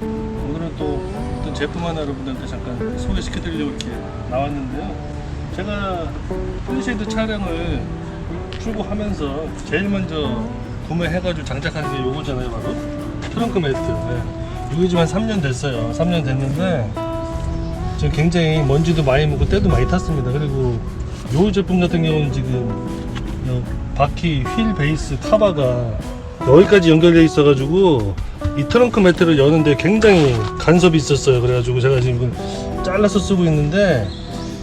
오늘은 또 어떤 제품 하나 여러분들한테 잠깐 소개시켜 드리려고 이렇게 나왔는데요. 제가 폴리쉐이드 차량을 출고하면서 제일 먼저 구매해 가지고 장착한 게 요거잖아요, 바로 트렁크 매트. 네. 이거 지금 한 3년 됐어요. 3년 됐는데 지금 굉장히 먼지도 많이 묻고 때도 많이 탔습니다. 그리고 요 제품 같은 경우는 지금 요 바퀴 휠 베이스 카바가 여기까지 연결되어 있어가지고 이 트렁크 매트를 여는데 굉장히 간섭이 있었어요. 그래가지고 제가 지금 잘라서 쓰고 있는데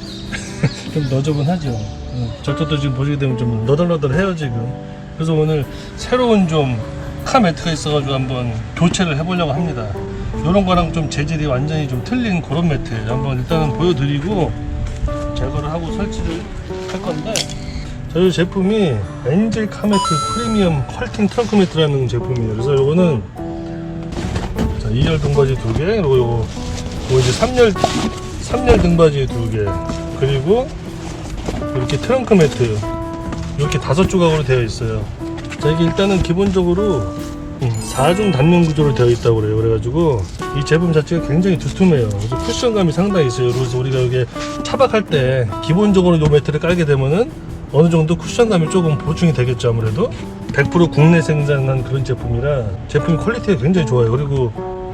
좀 너저분하죠. 음, 저쪽도 지금 보시게 되면 좀 너덜너덜해요 지금. 그래서 오늘 새로운 좀 카 매트가 있어가지고 한번 교체를 해보려고 합니다. 이런 거랑 좀 재질이 완전히 좀 틀린 그런 매트예요. 한번 일단은 보여드리고 제거를 하고 설치를 할 건데 저희 제품이 엔젤 카메트 프리미엄 컬팅 트렁크 매트라는 제품이에요. 그래서 요거는 자, 2열 등받이 두 개, 그리고 요거, 요거 이제 3열 3열 등받이 두 개, 그리고 이렇게 트렁크 매트 이렇게 다섯 조각으로 되어 있어요. 자, 이게 일단은 기본적으로 4중 단면 구조로 되어 있다고 그래요. 그래가지고 이 제품 자체가 굉장히 두툼해요. 그래서 쿠션감이 상당히 있어요. 그래서 우리가 이게 차박할 때 기본적으로 요 매트를 깔게 되면은 어느 정도 쿠션감이 조금 보충이 되겠죠. 아무래도 100% 국내 생산한 그런 제품이라 제품 퀄리티가 굉장히 좋아요. 그리고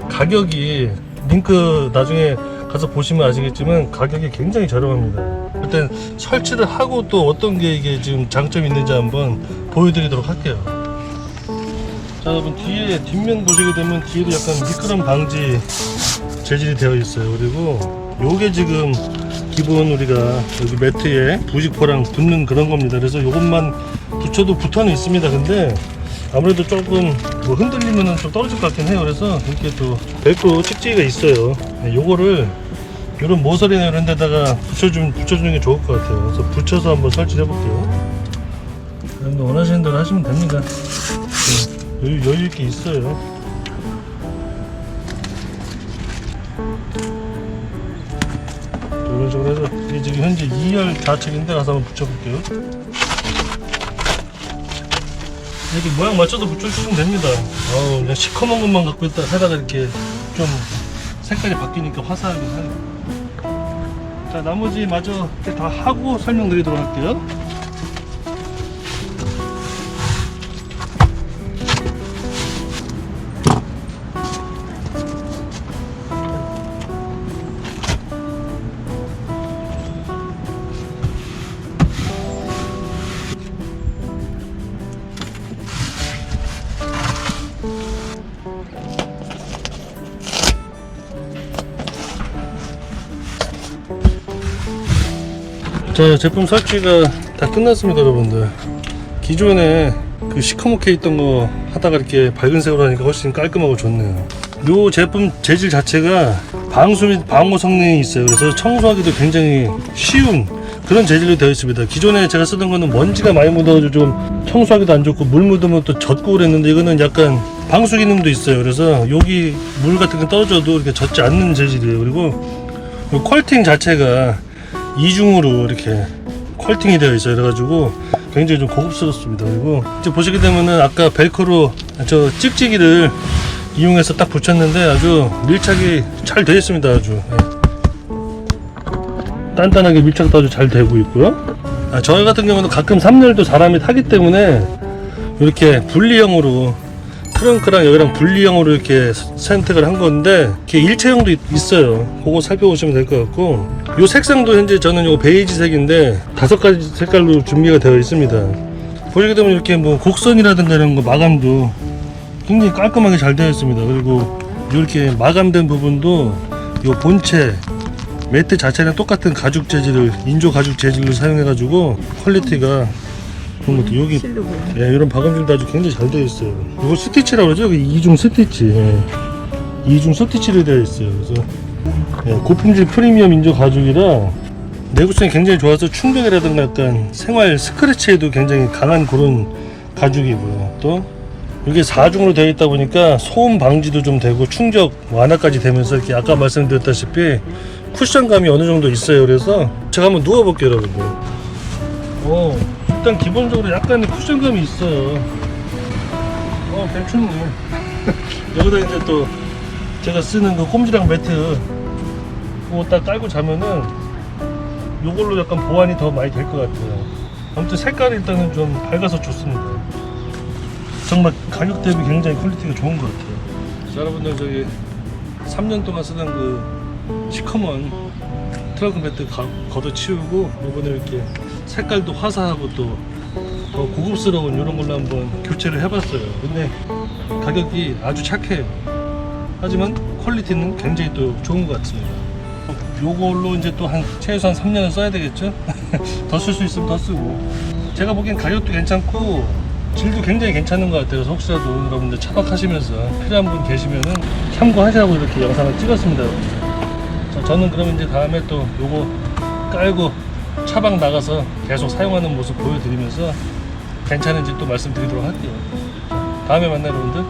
가격이 링크 나중에 가서 보시면 아시겠지만 가격이 굉장히 저렴합니다. 일단 설치를 하고 또 어떤 게 이게 지금 장점이 있는지 한번 보여드리도록 할게요. 자 여러분 뒤에 뒷면 보시게 되면 뒤에도 약간 미끄럼 방지 재질이 되어 있어요 그리고 요게 지금 기본 우리가 여기 매트에 부직포랑 붙는 그런 겁니다. 그래서 요것만 붙여도 붙어는 있습니다. 근데 아무래도 조금 뭐 흔들리면 좀 떨어질 것 같긴 해요. 그래서 이렇게 또 벨크로 찍찍이가 있어요. 네, 요거를 이런 모서리나 이런 데다가 붙여주면, 붙여주는 게 좋을 것 같아요. 그래서 붙여서 한번 설치해 볼게요. 원하시는 대로 하시면 됩니다. 네. 여유, 여유 있게 있어요. 이런 식으로 해서 이게 지금 현재 2열 좌측인데 가서 한번 붙여볼게요. 이렇게 모양 맞춰서 붙여주시면 됩니다. 어우, 그냥 시커먼 것만 갖고 있다 하다가 이렇게 좀 색깔이 바뀌니까 화사하게 하네요. 자, 나머지 마저 다 하고 설명드리도록 할게요. 자 제품 설치가 다 끝났습니다 여러분들. 기존에 그 시커멓게 있던 거 하다가 이렇게 밝은색으로 하니까 훨씬 깔끔하고 좋네요. 요 제품 재질 자체가 방수 및 방호 성능이 있어요. 그래서 청소하기도 굉장히 쉬운 그런 재질로 되어 있습니다. 기존에 제가 쓰던 거는 먼지가 많이 묻어가지고 좀 청소하기도 안 좋고 물 묻으면 또 젖고 그랬는데 이거는 약간 방수 기능도 있어요 그래서 여기 물 같은 게 떨어져도 이렇게 젖지 않는 재질이에요 그리고 요 컬팅 자체가 이중으로 이렇게 컬팅이 되어 있어요. 그래가지고 굉장히 좀 고급스럽습니다. 그리고 이제 보시게 되면은 아까 벨크로 저 찍찍이를 이용해서 딱 붙였는데 아주 밀착이 잘 되어 있습니다. 아주 예. 단단하게 밀착도 아주 잘 되고 있고요. 아, 저희 같은 경우는 가끔 3열도 사람이 타기 때문에 이렇게 분리형으로 트렁크랑 여기랑 분리형으로 이렇게 선택을 한 건데 이게 일체형도 있- 있어요. 그거 살펴보시면 될 것 같고 이 색상도 현재 저는 요 베이지색인데 다섯 가지 색깔로 준비가 되어 있습니다. 보시게 되면 이렇게 뭐 곡선이라든가 이런 거 마감도 굉장히 깔끔하게 잘 되어 있습니다. 그리고 이렇게 마감된 부분도 요 본체 매트 자체는 똑같은 가죽 재질을 인조 가죽 재질로 사용해 가지고 퀄리티가 그런 것도 여기 예, 이런 박음질도 아주 굉장히 잘 되어 있어요. 이거 스티치라고 그러죠? 여기 이중 스티치. 예. 이중 스티치로 되어 있어요. 그래서 예, 고품질 프리미엄 인조 가죽이라 내구성이 굉장히 좋아서 충격이라든가 약간 생활 스크래치에도 굉장히 강한 그런 가죽이고요. 또 이게 4중으로 되어 있다 보니까 소음 방지도 좀 되고 충격 완화까지 되면서 이렇게 아까 말씀드렸다시피 쿠션감이 어느 정도 있어요. 그래서 제가 한번 누워볼게요, 여러분들. 어, 일단 기본적으로 약간의 쿠션감이 있어요. 어, 괜찮네. 여기다 이제 또 제가 쓰는 그 꼼지락 매트 그거 딱 깔고 자면은 요걸로 약간 보완이 더 많이 될 것 같아요. 아무튼 색깔이 일단은 좀 밝아서 좋습니다. 정말 가격 대비 굉장히 퀄리티가 좋은 것 같아요. 자, 여러분들 저기 3년 동안 쓰던 그 시커먼 트렁크 매트 가- 걷어치우고 이번에 이렇게 색깔도 화사하고 또 더 고급스러운 이런 걸로 한번 교체를 해봤어요. 근데 가격이 아주 착해요. 하지만 퀄리티는 굉장히 또 좋은 것 같습니다. 요걸로 이제 또 한 최소한 3년은 써야 되겠죠? 더 쓸 수 있으면 더 쓰고. 제가 보기엔 가격도 괜찮고 질도 굉장히 괜찮은 것 같아요. 그래서 혹시라도 여러분들 차박하시면서 필요한 분 계시면은 참고하시라고 이렇게 영상을 찍었습니다. 자, 저는 그러면 이제 다음에 또 요거 깔고 차박 나가서 계속 사용하는 모습 보여드리면서 괜찮은지 또 말씀드리도록 할게요. 다음에 만나요, 여러분들.